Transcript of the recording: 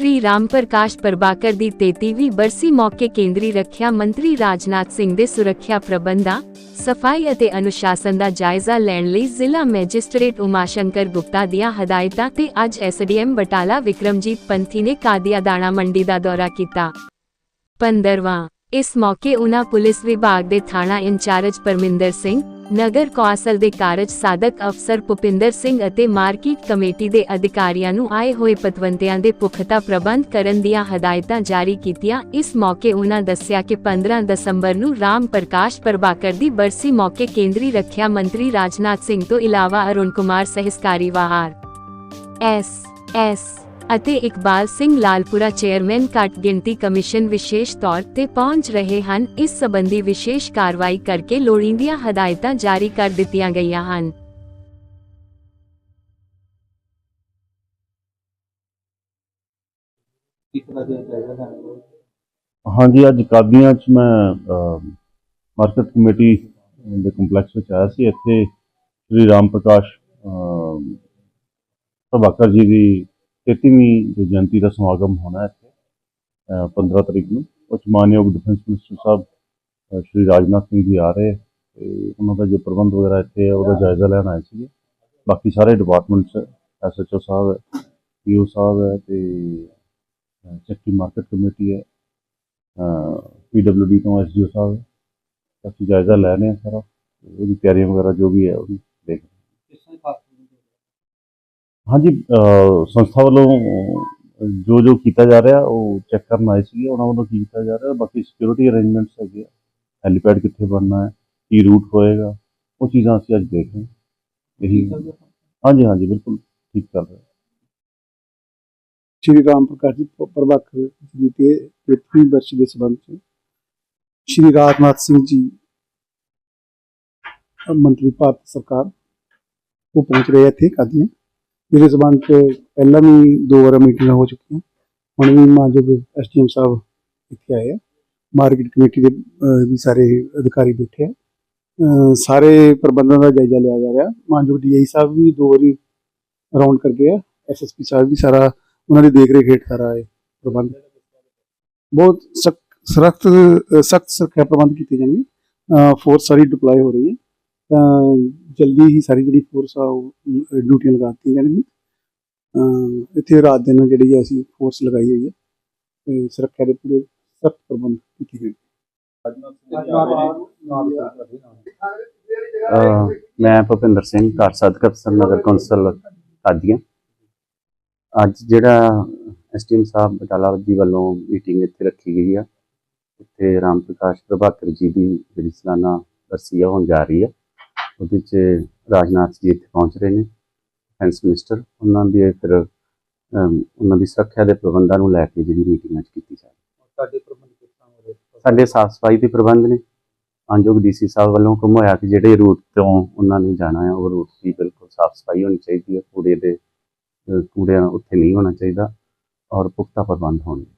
ਸ਼੍ਰੀ ਰਾਮ ਪ੍ਰਕਾਸ਼ ਪ੍ਰਭਾਕਰ ਦੀ 33ਵੀਂ ਬਰਸੀ ਮੌਕੇ ਕੇਂਦਰੀ ਰੱਖਿਆ ਮੰਤਰੀ ਰਾਜਨਾਥ ਸਿੰਘ ਦੇ ਸੁਰੱਖਿਆ ਪ੍ਰਬੰਧਾਂ, ਸਫ਼ਾਈ ਅਤੇ ਅਨੁਸ਼ਾਸਨ ਦਾ ਜਾਇਜ਼ਾ ਲੈਣ ਲਈ ਜ਼ਿਲ੍ਹਾ ਮੈਜਿਸਟ੍ਰੇਟ ਉਮਾਸ਼ੰਕਰ ਗੁਪਤਾ ਦੀਆਂ ਹਦਾਇਤਾਂ ਤੇ ਅੱਜ ਐਸਡੀਐਮ ਬਟਾਲਾ ਵਿਕਰਮਜੀਤ ਪੰਥੀ ਨੇ ਕਾਦੀਆ ਦਾਣਾ ਮੰਡੀ ਦਾ ਦੌਰਾ ਕੀਤਾ। 15ਵਾਂ ਇਸ ਮੌਕੇ ਉਨ੍ਹਾਂ ਪੁਲਿਸ ਵਿਭਾਗ ਦੇ ਥਾਣਾ ਇੰਚਾਰਜ ਪਰਮਿੰਦਰ ਸਿੰਘ ਨਗਰ ਕੌਂਸਲ ਦੇ ਕਾਰਜ ਸਾਧਕ ਅਫਸਰ ਭੁਪਿੰਦਰ ਸਿੰਘ ਅਤੇ ਮਾਰਕੀਟ ਕਮੇਟੀ ਦੇ ਅਧਿਕਾਰੀਆਂ ਨੂੰ ਆਏ ਹੋਏ ਪਤਵੰਤਿਆਂ ਦੇ ਪੁਖਤਾ ਪ੍ਰਬੰਧ ਕਰਨ ਦੀਆਂ ਹਦਾਇਤਾਂ ਜਾਰੀ ਕੀਤੀਆਂ। ਇਸ ਮੌਕੇ ਉਨ੍ਹਾਂ ਦੱਸਿਆ ਕਿ 15 ਦਸੰਬਰ ਨੂੰ ਰਾਮ ਪ੍ਰਕਾਸ਼ ਪ੍ਰਭਾਕਰ ਦੀ ਬਰਸੀ ਮੌਕੇ ਕੇਂਦਰੀ ਰੱਖਿਆ ਮੰਤਰੀ ਰਾਜਨਾਥ ਸਿੰਘ ਤੋਂ ਇਲਾਵਾ ਅਰੁਣ ਕੁਮਾਰ ਸਹਿਸਕਾਰੀ ਵਾਹਰ ਐਸ ਐਸ ਅਤੇ ਇਕਬਾਲ ਸਿੰਘ ਲਾਲਪੁਰਾ ਚੇਅਰਮੈਨ ਘੱਟ ਗਿਣਤੀ ਕਮਿਸ਼ਨ ਵਿਸ਼ੇਸ਼ ਤੌਰ ਤੇ ਪਹੁੰਚ ਰਹੇ ਹਨ। ਇਸ ਸੰਬੰਧੀ ਵਿਸ਼ੇਸ਼ ਕਾਰਵਾਈ ਕਰਕੇ ਲੋੜੀਂਦੀਆਂ ਹਦਾਇਤਾਂ ਜਾਰੀ ਕਰ ਦਿੱਤੀਆਂ ਗਈਆਂ ਹਨ। ਹਾਂਜੀ ਅੱਜ ਕਾਦੀਆਂ ਚ ਮੈਂ ਮਾਰਕੀਟ ਕਮੇਟੀ ਦੇ ਕੰਪਲੈਕਸ ਵਿੱਚ ਆਇਆ ਸੀ। ਇੱਥੇ ਸ੍ਰੀ ਰਾਮ ਪ੍ਰਕਾਸ਼ ਪ੍ਰਭਾਕਰ ਜੀ ਦੀ 33ਵੀਂ ਜੋ ਜਯੰਤੀ ਦਾ ਸਮਾਗਮ ਹੋਣਾ ਹੈ ਇੱਥੇ ਅਹ, 15 ਤਰੀਕ ਨੂੰ। ਉਹ 'ਚ ਮਾਨਯੋਗ ਡਿਫੈਂਸ ਮਿਨਿਸਟਰ ਸਾਹਿਬ ਸ਼੍ਰੀ ਰਾਜਨਾਥ ਸਿੰਘ ਜੀ ਆ ਰਹੇ ਤੇ ਉਹਨਾਂ ਦਾ ਜੋ ਪ੍ਰਬੰਧ ਵਗੈਰਾ ਇੱਥੇ ਹੈ ਉਹਦਾ ਜਾਇਜ਼ਾ ਲੈਣ ਆਏ ਸੀਗੇ। ਬਾਕੀ ਸਾਰੇ ਡਿਪਾਰਟਮੈਂਟਸ ਐਸਐਚਓ ਸਾਹਿਬ ਹੈ ਪੀਓ ਸਾਹਿਬ ਹੈ ਤੇ ਅਹ, ਸੈਕਟਰੀ ਮਾਰਕੀਟ ਕਮੇਟੀ ਹੈ ਪੀਡਬਲਯੂਡੀ ਤੋਂ ਐਸਡੀਓ ਸਾਹਿਬ ਅਸੀਂ ਜਾਇਜ਼ਾ ਲੈ ਰਹੇ ਹਾਂ ਸਾਰਾ ਉਹਦੀ ਤਿਆਰੀਆਂ ਵਗੈਰਾ ਜੋ ਵੀ ਹੈ ਉਹਨੂੰ ਦੇਖ ਰਹੇ ਹਾਂ। ਹਾਂਜੀ ਅਹ ਸੰਸਥਾ ਵੱਲੋਂ ਜੋ ਜੋ ਕੀਤਾ ਜਾ ਰਿਹਾ ਉਹ ਚੈੱਕ ਕਰਨ ਆਏ ਸੀਗੇ ਉਹਨਾਂ ਵੱਲੋਂ ਕੀ ਕੀਤਾ ਜਾ ਰਿਹਾ ਬਾਕੀ ਸਿਕਿਉਰਿਟੀ ਅਰੇਂਜਮੈਂਟਸ ਹੈਗੇ ਆ ਹੈਲੀਪੈਡ ਕਿੱਥੇ ਬਣਨਾ ਹੈ ਕੀ ਰੂਟ ਹੋਏਗਾ ਉਹ ਚੀਜ਼ਾਂ ਅਸੀਂ ਅੱਜ ਦੇਖ ਰਹੇ ਹਾਂ ਇਹੀ ਹਾਂਜੀ ਹਾਂਜੀ ਬਿਲਕੁਲ ਠੀਕ ਚੱਲ ਰਿਹਾ ਸ਼੍ਰੀ ਰਾਮ ਪ੍ਰਕਾਸ਼ ਜੀ ਪ- ਪ੍ਰਭਾਕਰ ਜੀ ਦੇ ਤੇਤਵੀਂ ਵਰਸ਼ ਦੇ ਸੰਬੰਧ ਚ ਸ਼੍ਰੀ ਰਾਜਨਾਥ ਸਿੰਘ ਜੀ ਅ, ਮੰਤਰੀ ਭਾਰਤ ਸਰਕਾਰ ਉਹ ਪਹੁੰਚ ਰਹੇ ਆ ਇੱਥੇ ਕਾਦੀਆਂ ਜਿਹਦੇ ਸੰਬੰਧ ਚ ਪਹਿਲਾਂ ਵੀ ਦੋ ਵਾਰ ਮੀਟਿੰਗਾਂ ਹੋ ਚੁੱਕੀਆਂ। ਹੁਣ ਵੀ ਮਾਨਯੋਗ ਐਸਡੀਐਮ ਸਾਹਿਬ ਇੱਥੇ ਆਏ ਆ। ਮਾਰਕੀਟ ਕਮੇਟੀ ਦੇ ਵੀ ਸਾਰੇ ਅਧਿਕਾਰੀ ਬੈਠੇ ਆ। ਸਾਰੇ ਪ੍ਰਬੰਧਾਂ ਦਾ ਜਾਇਜ਼ਾ ਲਿਆ ਜਾ ਰਿਹਾ। ਮਾਨਯੋਗ ਡੀਆਈ ਸਾਹਿਬ ਵੀ ਦੋ ਵਾਰੀ ਰਾਉਂਡ ਕਰ ਗਏ ਆ। ਐਸਐਸਪੀ ਸਾਹਿਬ ਵੀ ਸਾਰਾ ਉਹਨਾਂ ਦੀ ਦੇਖ ਰੇਖ ਹੇਠ ਸਾਰਾ ਇਹ ਪ੍ਰਬੰਧ। ਬਹੁਤ ਸਖਤ ਸਖਤ ਸੁਰੱਖਿਆ ਪ੍ਰਬੰਧ ਕੀਤੇ ਜਾਣਗੇ। ਫੋਰਸ ਸਾਰੀ ਡਿਪਲੋਏ ਹੋ ਰਹੀ ਹੈ। ਤਾਂ ਜਲਦੀ ਹੀ ਸਾਰੀ ਜਿਹੜੀ ਫੋਰਸ ਆ ਉਹ ਡਿਊਟੀਆਂ ਲਗਾ ਦਿੱਤੀਆਂ ਜਾਣਗੀਆਂ। ਇੱਥੇ ਰਾਤ ਦਿਨ ਜਿਹੜੀ ਹੈ ਅਸੀਂ ਫੋਰਸ ਲਗਾਈ ਹੋਈ ਹੈ ਤੇ ਸੁਰੱਖਿਆ ਦੇ ਪੂਰੇ ਸਖਤ ਪ੍ਰਬੰਧ ਕੀਤੇ ਗਏ। ਮੈਂ ਭੁਪਿੰਦਰ ਸਿੰਘ ਘਰ ਸਾਧਕ ਅਫਸਰ ਨਗਰ ਕੌਂਸਲ ਕਾਦੀਆਂ ਅੱਜ ਜਿਹੜਾ ਐਸਟੀਐਮ ਸਾਹਿਬ ਬਟਾਲਾ ਜੀ ਵੱਲੋਂ ਮੀਟਿੰਗ ਇੱਥੇ ਰੱਖੀ ਗਈ ਆ, ਇੱਥੇ ਰਾਮ ਪ੍ਰਕਾਸ਼ ਪ੍ਰਭਾਕਰ ਜੀ ਦੀ ਜਿਹੜੀ ਸਾਲਾਨਾ ਬਰਸੀ ਆ ਹੋਣ ਜਾ ਰਹੀ ਆ। ਉਹਦੇ 'ਚ ਰਾਜਨਾਥ ਜੀ ਇੱਥੇ ਪਹੁੰਚ ਰਹੇ ਨੇ ਡਿਫੈਂਸ ਮਿਨਿਸਟਰ ਉਹਨਾਂ ਦੀ ਫਿਰ ਉਹਨਾਂ ਦੀ ਸੁਰੱਖਿਆ ਦੇ ਪ੍ਰਬੰਧਾਂ ਨੂੰ ਲੈ ਕੇ ਜਿਹੜੀ ਮੀਟਿੰਗ ਅੱਜ ਕੀਤੀ ਜਾ ਰਹੀ ਹੋ। ਸਾਡੇ ਸਾਫ਼ ਸਫ਼ਾਈ ਦੇ ਪ੍ਰਬੰਧ ਨੇ। ਮਾਨਯੋਗ ਡੀਸੀ ਸਾਹਿਬ ਵੱਲੋਂ ਹੁਕਮ ਹੋਇਆ ਕਿ ਜਿਹੜੇ ਰੂਟ ਤੋਂ ਉਹਨਾਂ ਨੇ ਜਾਣਾ ਹੈ ਉਹ ਰੂਟ ਦੀ ਬਿਲਕੁਲ ਸਾਫ਼ ਸਫ਼ਾਈ ਹੋਣੀ ਚਾਹੀਦੀ ਹੈ। ਕੂੜੇ ਦੇ ਕੂੜੇ ਉੱਥੇ ਨਹੀਂ ਹੋਣਾ ਚਾਹੀਦਾ ਔਰ ਪੁਖਤਾ ਪ੍ਰਬੰਧ ਹੋਣਗੇ